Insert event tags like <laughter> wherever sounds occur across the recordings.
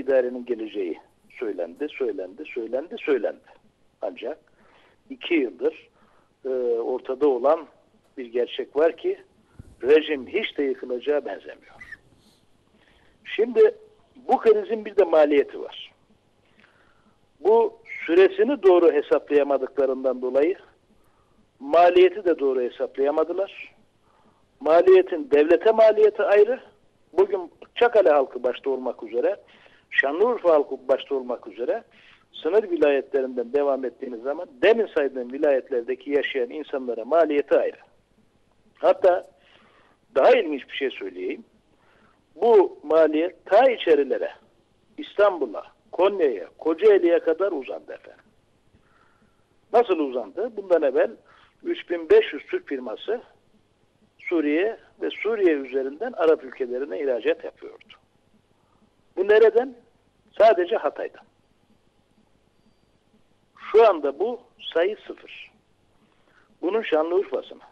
idarenin geleceği söylendi, söylendi, söylendi, söylendi. Ancak iki yıldır e, ortada olan bir gerçek var ki rejim hiç de yıkılacağı benzemiyor. Şimdi bu krizin bir de maliyeti var. Bu süresini doğru hesaplayamadıklarından dolayı maliyeti de doğru hesaplayamadılar. Maliyetin devlete maliyeti ayrı. Bugün Çakale halkı başta olmak üzere, Şanlıurfa halkı başta olmak üzere sınır vilayetlerinden devam ettiğiniz zaman demin saydığım vilayetlerdeki yaşayan insanlara maliyeti ayrı. Hatta daha ilginç bir şey söyleyeyim. Bu maliyet ta içerilere, İstanbul'a, Konya'ya, Kocaeli'ye kadar uzandı efendim. Nasıl uzandı? Bundan evvel 3500 Türk firması Suriye ve Suriye üzerinden Arap ülkelerine ihracat yapıyordu. Bu nereden? Sadece Hatay'dan. Şu anda bu sayı sıfır. Bunun Şanlıurfa'sını,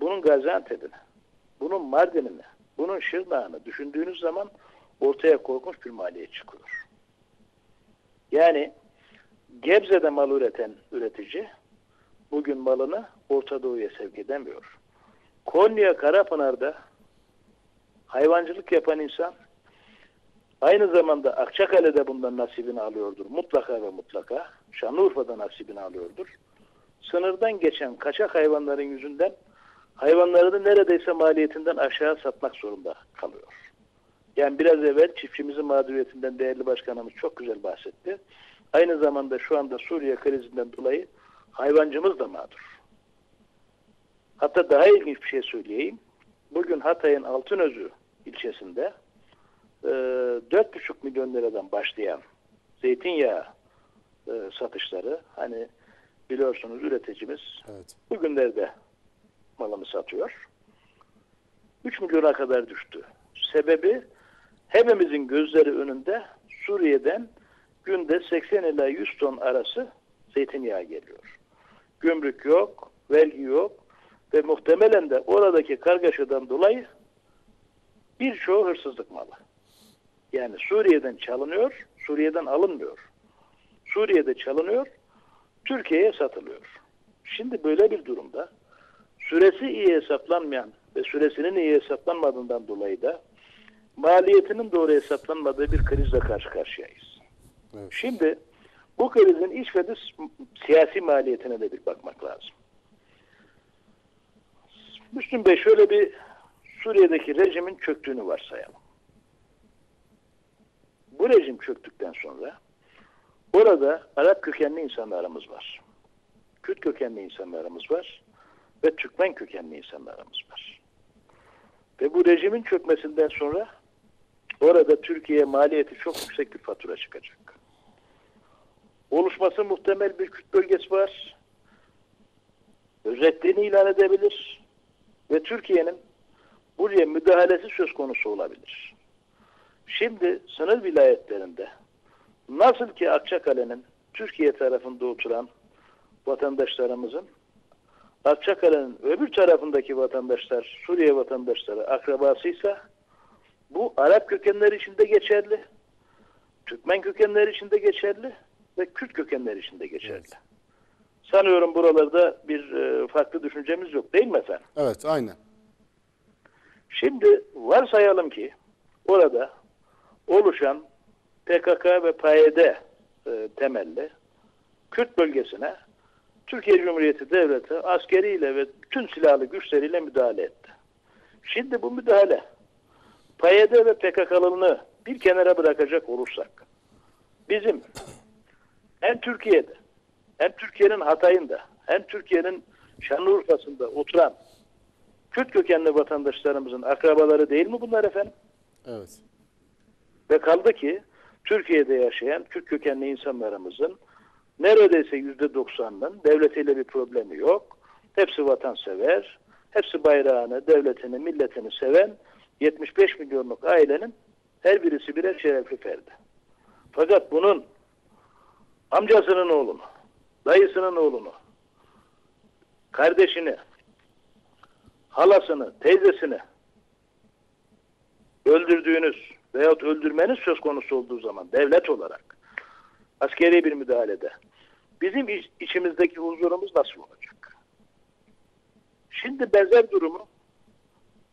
bunun Gaziantep'ini, bunun Mardin'ini, bunun Şırnak'ını düşündüğünüz zaman ortaya korkunç bir maliyet çıkıyor. Yani Gebze'de mal üreten üretici bugün malını Orta Doğu'ya sevk edemiyor. Konya Karapınar'da hayvancılık yapan insan aynı zamanda Akçakale'de bundan nasibini alıyordur. Mutlaka ve mutlaka. Şanlıurfa'da nasibini alıyordur. Sınırdan geçen kaçak hayvanların yüzünden hayvanlarını neredeyse maliyetinden aşağı satmak zorunda kalıyor. Yani biraz evvel çiftçimizin mağduriyetinden değerli başkanımız çok güzel bahsetti. Aynı zamanda şu anda Suriye krizinden dolayı hayvancımız da mağdur. Hatta daha ilginç bir şey söyleyeyim. Bugün Hatay'ın Altınözü ilçesinde e, 4,5 milyon liradan başlayan zeytinyağı e, satışları hani biliyorsunuz üreticimiz Evet. bugünlerde malını satıyor. 3 milyona kadar düştü. Sebebi hepimizin gözleri önünde Suriye'den günde 80 ila 100 ton arası zeytinyağı geliyor. Gümrük yok, vergi yok ve muhtemelen de oradaki kargaşadan dolayı birçoğu hırsızlık malı. Yani Suriye'den çalınıyor, Suriye'den alınmıyor. Suriye'de çalınıyor, Türkiye'ye satılıyor. Şimdi böyle bir durumda süresi iyi hesaplanmayan ve süresinin iyi hesaplanmadığından dolayı da maliyetinin doğru hesaplanmadığı bir krizle karşı karşıyayız. Evet. Şimdi bu krizin iç ve dış siyasi maliyetine de bir bakmak lazım. Müslüm Bey şöyle bir Suriye'deki rejimin çöktüğünü varsayalım. Bu rejim çöktükten sonra orada Arap kökenli insanlarımız var. Kürt kökenli insanlarımız var ve Türkmen kökenli insanlarımız var. Ve bu rejimin çökmesinden sonra orada Türkiye maliyeti çok yüksek bir fatura çıkacak. Oluşması muhtemel bir Kürt bölgesi var. Özetliğini ilan edebilir. Ve Türkiye'nin buraya müdahalesi söz konusu olabilir. Şimdi sınır vilayetlerinde nasıl ki Akçakale'nin Türkiye tarafında oturan vatandaşlarımızın Akçakale'nin öbür tarafındaki vatandaşlar, Suriye vatandaşları akrabasıysa bu Arap kökenler için de geçerli, Türkmen kökenler için de geçerli ve Kürt kökenler için de geçerli. Evet. Sanıyorum buralarda bir e, farklı düşüncemiz yok değil mi efendim? Evet, aynen. Şimdi varsayalım ki orada oluşan PKK ve PYD e, temelli Kürt bölgesine Türkiye Cumhuriyeti Devleti askeriyle ve bütün silahlı güçleriyle müdahale etti. Şimdi bu müdahale PYD ve PKK'lılığını bir kenara bırakacak olursak bizim hem Türkiye'de hem Türkiye'nin Hatay'ında hem Türkiye'nin Şanlıurfa'sında oturan Kürt kökenli vatandaşlarımızın akrabaları değil mi bunlar efendim? Evet. Ve kaldı ki Türkiye'de yaşayan Kürt kökenli insanlarımızın neredeyse yüzde doksanının devletiyle bir problemi yok. Hepsi vatansever, hepsi bayrağını, devletini, milletini seven 75 milyonluk ailenin her birisi birer şerefli ferdi. Fakat bunun amcasının oğlunu, dayısının oğlunu, kardeşini, halasını, teyzesini öldürdüğünüz veyahut öldürmeniz söz konusu olduğu zaman devlet olarak askeri bir müdahalede bizim iç- içimizdeki huzurumuz nasıl olacak? Şimdi benzer durumu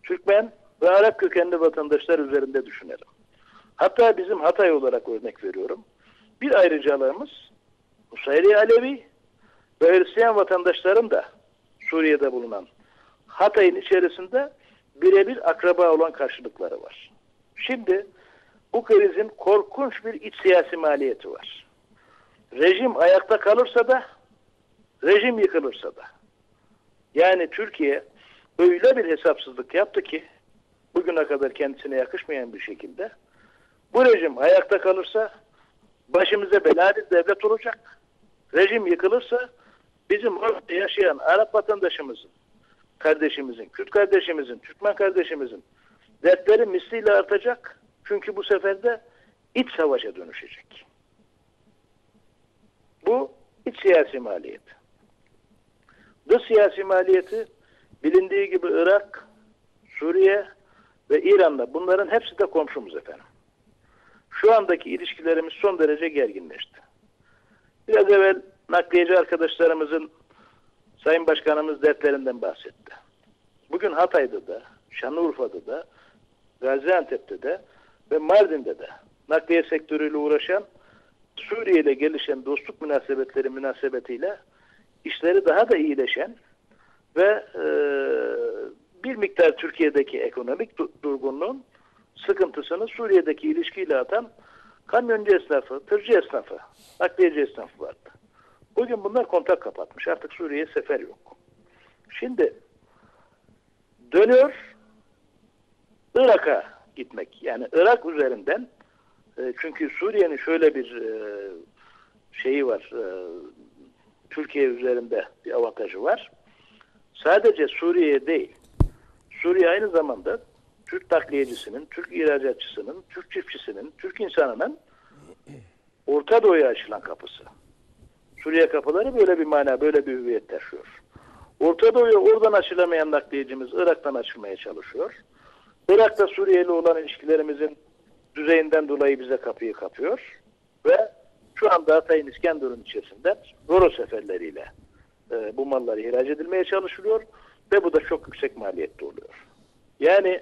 Türkmen ve Arap kökenli vatandaşlar üzerinde düşünelim. Hatta bizim Hatay olarak örnek veriyorum. Bir ayrıcalığımız Nusayri Alevi ve Hristiyan vatandaşların da Suriye'de bulunan Hatay'ın içerisinde birebir akraba olan karşılıkları var. Şimdi bu krizin korkunç bir iç siyasi maliyeti var. Rejim ayakta kalırsa da rejim yıkılırsa da. Yani Türkiye öyle bir hesapsızlık yaptı ki bugüne kadar kendisine yakışmayan bir şekilde bu rejim ayakta kalırsa başımıza bela bir devlet olacak. Rejim yıkılırsa bizim orada yaşayan Arap vatandaşımızın, kardeşimizin, Kürt kardeşimizin, Türkmen kardeşimizin dertleri misliyle artacak. Çünkü bu sefer de iç savaşa dönüşecek. Bu iç siyasi maliyet. Dış siyasi maliyeti bilindiği gibi Irak, Suriye ve İran'da bunların hepsi de komşumuz efendim. Şu andaki ilişkilerimiz son derece gerginleşti. Biraz evvel nakliyeci arkadaşlarımızın Sayın Başkanımız dertlerinden bahsetti. Bugün Hatay'da da, Şanlıurfa'da da, Gaziantep'te de ve Mardin'de de nakliye sektörüyle uğraşan Suriye ile gelişen dostluk münasebetleri münasebetiyle işleri daha da iyileşen ve e, bir miktar Türkiye'deki ekonomik du- durgunluğun sıkıntısını Suriye'deki ilişkiyle atan kamyoncu esnafı, tırcı esnafı, nakliyeci esnafı vardı. Bugün bunlar kontak kapatmış. Artık Suriye'ye sefer yok. Şimdi dönüyor Irak'a gitmek. Yani Irak üzerinden e, çünkü Suriye'nin şöyle bir e, şeyi var. e, Türkiye üzerinde bir avantajı var. Sadece Suriye değil. Suriye aynı zamanda Türk takliyecisinin, Türk ihracatçısının, Türk çiftçisinin, Türk insanının Orta Doğu'ya açılan kapısı. Suriye kapıları böyle bir mana, böyle bir hüviyet taşıyor. Orta Doğu'ya oradan açılamayan nakliyecimiz Irak'tan açılmaya çalışıyor. Irak'ta Suriye ile olan ilişkilerimizin düzeyinden dolayı bize kapıyı kapıyor. Ve şu anda Hatay'ın İskenderun içerisinde Roro seferleriyle e, bu mallar ihraç edilmeye çalışılıyor. Ve bu da çok yüksek maliyetli oluyor. Yani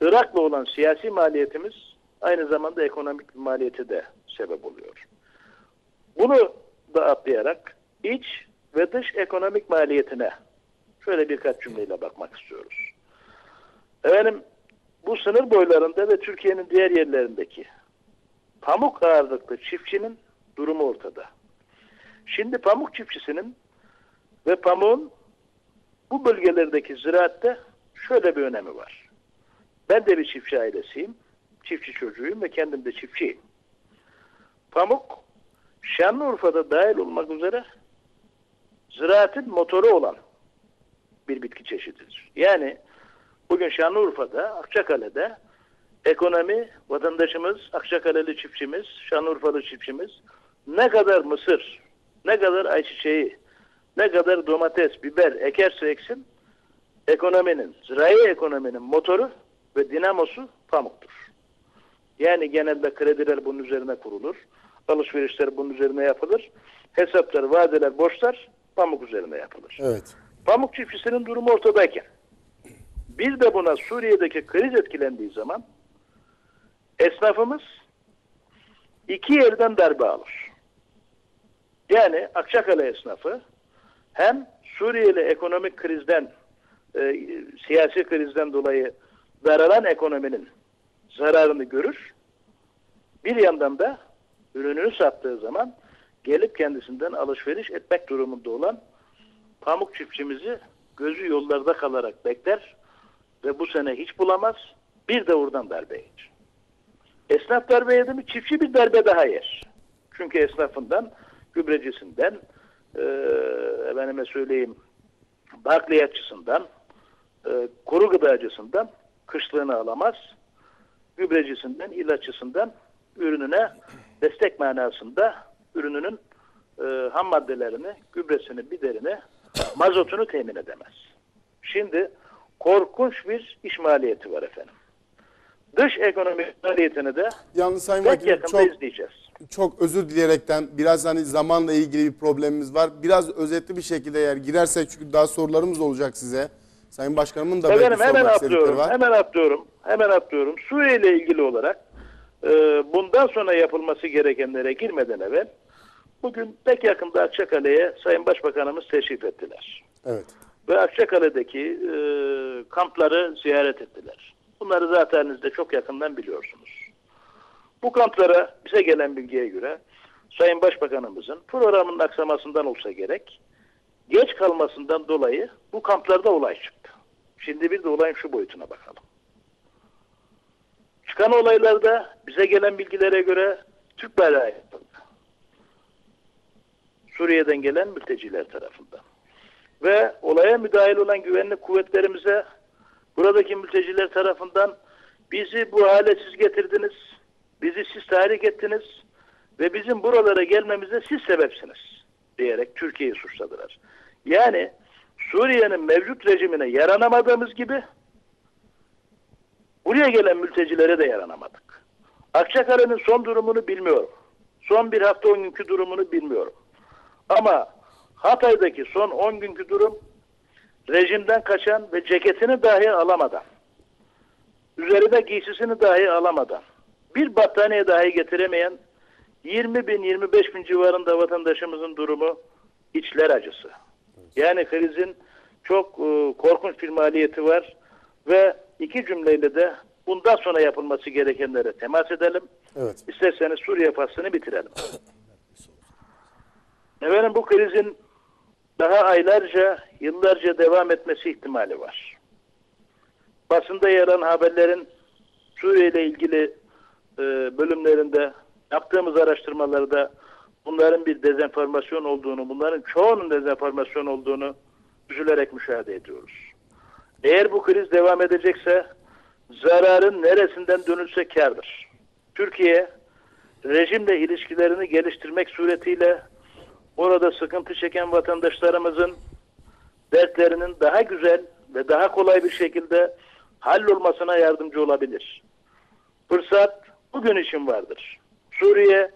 Irak'la olan siyasi maliyetimiz aynı zamanda ekonomik bir maliyeti de sebep oluyor. Bunu da atlayarak iç ve dış ekonomik maliyetine şöyle birkaç cümleyle bakmak istiyoruz. Efendim bu sınır boylarında ve Türkiye'nin diğer yerlerindeki pamuk ağırlıklı çiftçinin durumu ortada. Şimdi pamuk çiftçisinin ve pamuğun bu bölgelerdeki ziraatte şöyle bir önemi var. Ben de bir çiftçi ailesiyim. Çiftçi çocuğuyum ve kendim de çiftçiyim. Pamuk Şanlıurfa'da dahil olmak üzere ziraatin motoru olan bir bitki çeşididir. Yani bugün Şanlıurfa'da, Akçakale'de ekonomi, vatandaşımız, Akçakaleli çiftçimiz, Şanlıurfalı çiftçimiz ne kadar mısır, ne kadar ayçiçeği, ne kadar domates, biber ekerse eksin ekonominin, zirai ekonominin motoru ve dinamosu pamuktur. Yani genelde krediler bunun üzerine kurulur. Alışverişler bunun üzerine yapılır. Hesaplar, vadeler, borçlar pamuk üzerine yapılır. Evet. Pamuk çiftçisinin durumu ortadayken bir de buna Suriye'deki kriz etkilendiği zaman esnafımız iki yerden darbe alır. Yani Akçakale esnafı hem Suriyeli ekonomik krizden e, siyasi krizden dolayı daralan ekonominin zararını görür. Bir yandan da ürününü sattığı zaman gelip kendisinden alışveriş etmek durumunda olan pamuk çiftçimizi gözü yollarda kalarak bekler ve bu sene hiç bulamaz. Bir de oradan darbe yer. Esnaf darbe yedi mi çiftçi bir darbe daha yer. Çünkü esnafından, gübrecisinden, e, efendime söyleyeyim bakliyatçısından, e, kuru gıdacısından kışlığını alamaz. Gübrecisinden, ilaççısından ürününe destek manasında ürününün e, ham maddelerini, gübresini, biberini, mazotunu temin edemez. Şimdi korkunç bir iş maliyeti var efendim. dış ekonomik faaliyetini de Yalnız Sayın pek Vakilim yakında çok izleyeceğiz. çok özür dileyerekten biraz hani zamanla ilgili bir problemimiz var. Biraz özetli bir şekilde eğer girersek çünkü daha sorularımız olacak size. Sayın Başkanımın da belki Efendim hemen sormak atlıyorum, var. hemen atlıyorum, hemen atlıyorum. Suriye ile ilgili olarak e, bundan sonra yapılması gerekenlere girmeden evvel bugün pek yakında Akçakale'ye Sayın Başbakanımız teşrif ettiler. Evet. Ve Akçakale'deki e, kampları ziyaret ettiler. Bunları zaten de çok yakından biliyorsunuz. Bu kamplara bize gelen bilgiye göre Sayın Başbakanımızın programının aksamasından olsa gerek geç kalmasından dolayı bu kamplarda olay çıktı. Şimdi bir de olayın şu boyutuna bakalım. Çıkan olaylarda bize gelen bilgilere göre Türk bayrağı yapıldı. Suriye'den gelen mülteciler tarafından. Ve olaya müdahil olan güvenlik kuvvetlerimize buradaki mülteciler tarafından bizi bu hale siz getirdiniz, bizi siz tahrik ettiniz ve bizim buralara gelmemize siz sebepsiniz diyerek Türkiye'yi suçladılar. Yani Suriye'nin mevcut rejimine yaranamadığımız gibi buraya gelen mültecilere de yaranamadık. Akçakale'nin son durumunu bilmiyorum. Son bir hafta on günkü durumunu bilmiyorum. Ama Hatay'daki son 10 günkü durum rejimden kaçan ve ceketini dahi alamadan, üzerine giysisini dahi alamadan, bir battaniye dahi getiremeyen 20 bin 25 bin civarında vatandaşımızın durumu içler acısı. Yani krizin çok e, korkunç bir maliyeti var ve iki cümleyle de bundan sonra yapılması gerekenlere temas edelim. Evet. İsterseniz Suriye faslını bitirelim. <coughs> Efendim bu krizin daha aylarca, yıllarca devam etmesi ihtimali var. Basında yer alan haberlerin Suriye ile ilgili e, bölümlerinde yaptığımız araştırmalarda bunların bir dezenformasyon olduğunu, bunların çoğunun dezenformasyon olduğunu üzülerek müşahede ediyoruz. Eğer bu kriz devam edecekse zararın neresinden dönülse kârdır. Türkiye rejimle ilişkilerini geliştirmek suretiyle orada sıkıntı çeken vatandaşlarımızın dertlerinin daha güzel ve daha kolay bir şekilde hallolmasına yardımcı olabilir. Fırsat bugün için vardır. Suriye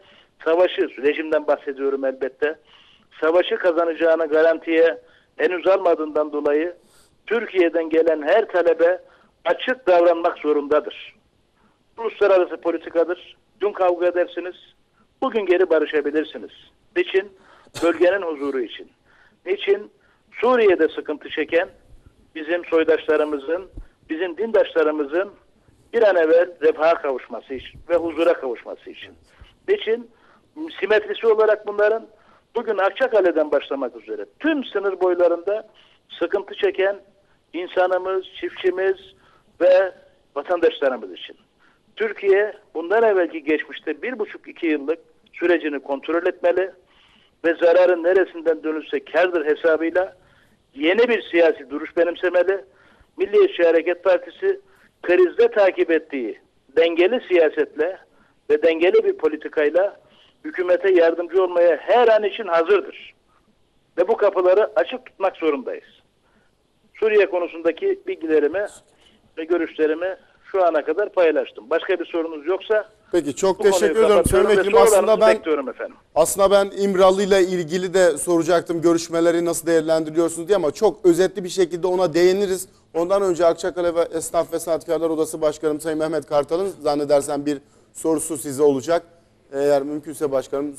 savaşı, rejimden bahsediyorum elbette, savaşı kazanacağını garantiye henüz almadığından dolayı Türkiye'den gelen her talebe açık davranmak zorundadır. Uluslararası politikadır. Dün kavga edersiniz, bugün geri barışabilirsiniz. Niçin? Bölgenin huzuru için. Niçin? Suriye'de sıkıntı çeken bizim soydaşlarımızın, bizim dindaşlarımızın bir an evvel refaha kavuşması için ve huzura kavuşması için. Niçin? Simetrisi olarak bunların bugün Akçakale'den başlamak üzere tüm sınır boylarında sıkıntı çeken insanımız, çiftçimiz ve vatandaşlarımız için. Türkiye bundan evvelki geçmişte bir buçuk iki yıllık sürecini kontrol etmeli ve zararın neresinden dönülse kardır hesabıyla yeni bir siyasi duruş benimsemeli. Milliyetçi Hareket Partisi krizde takip ettiği dengeli siyasetle ve dengeli bir politikayla hükümete yardımcı olmaya her an için hazırdır. Ve bu kapıları açık tutmak zorundayız. Suriye konusundaki bilgilerimi ve görüşlerimi şu ana kadar paylaştım. Başka bir sorunuz yoksa Peki çok teşekkür kapatıyorum ve Vekilim. Aslında ben efendim. Aslında ben İmralı ile ilgili de soracaktım görüşmeleri nasıl değerlendiriyorsunuz diye ama çok özetli bir şekilde ona değiniriz. Ondan önce Akçakale ve Esnaf ve Sanatkarlar Odası Başkanım Sayın Mehmet Kartal'ın zannedersem bir sorusu size olacak. Eğer mümkünse başkanım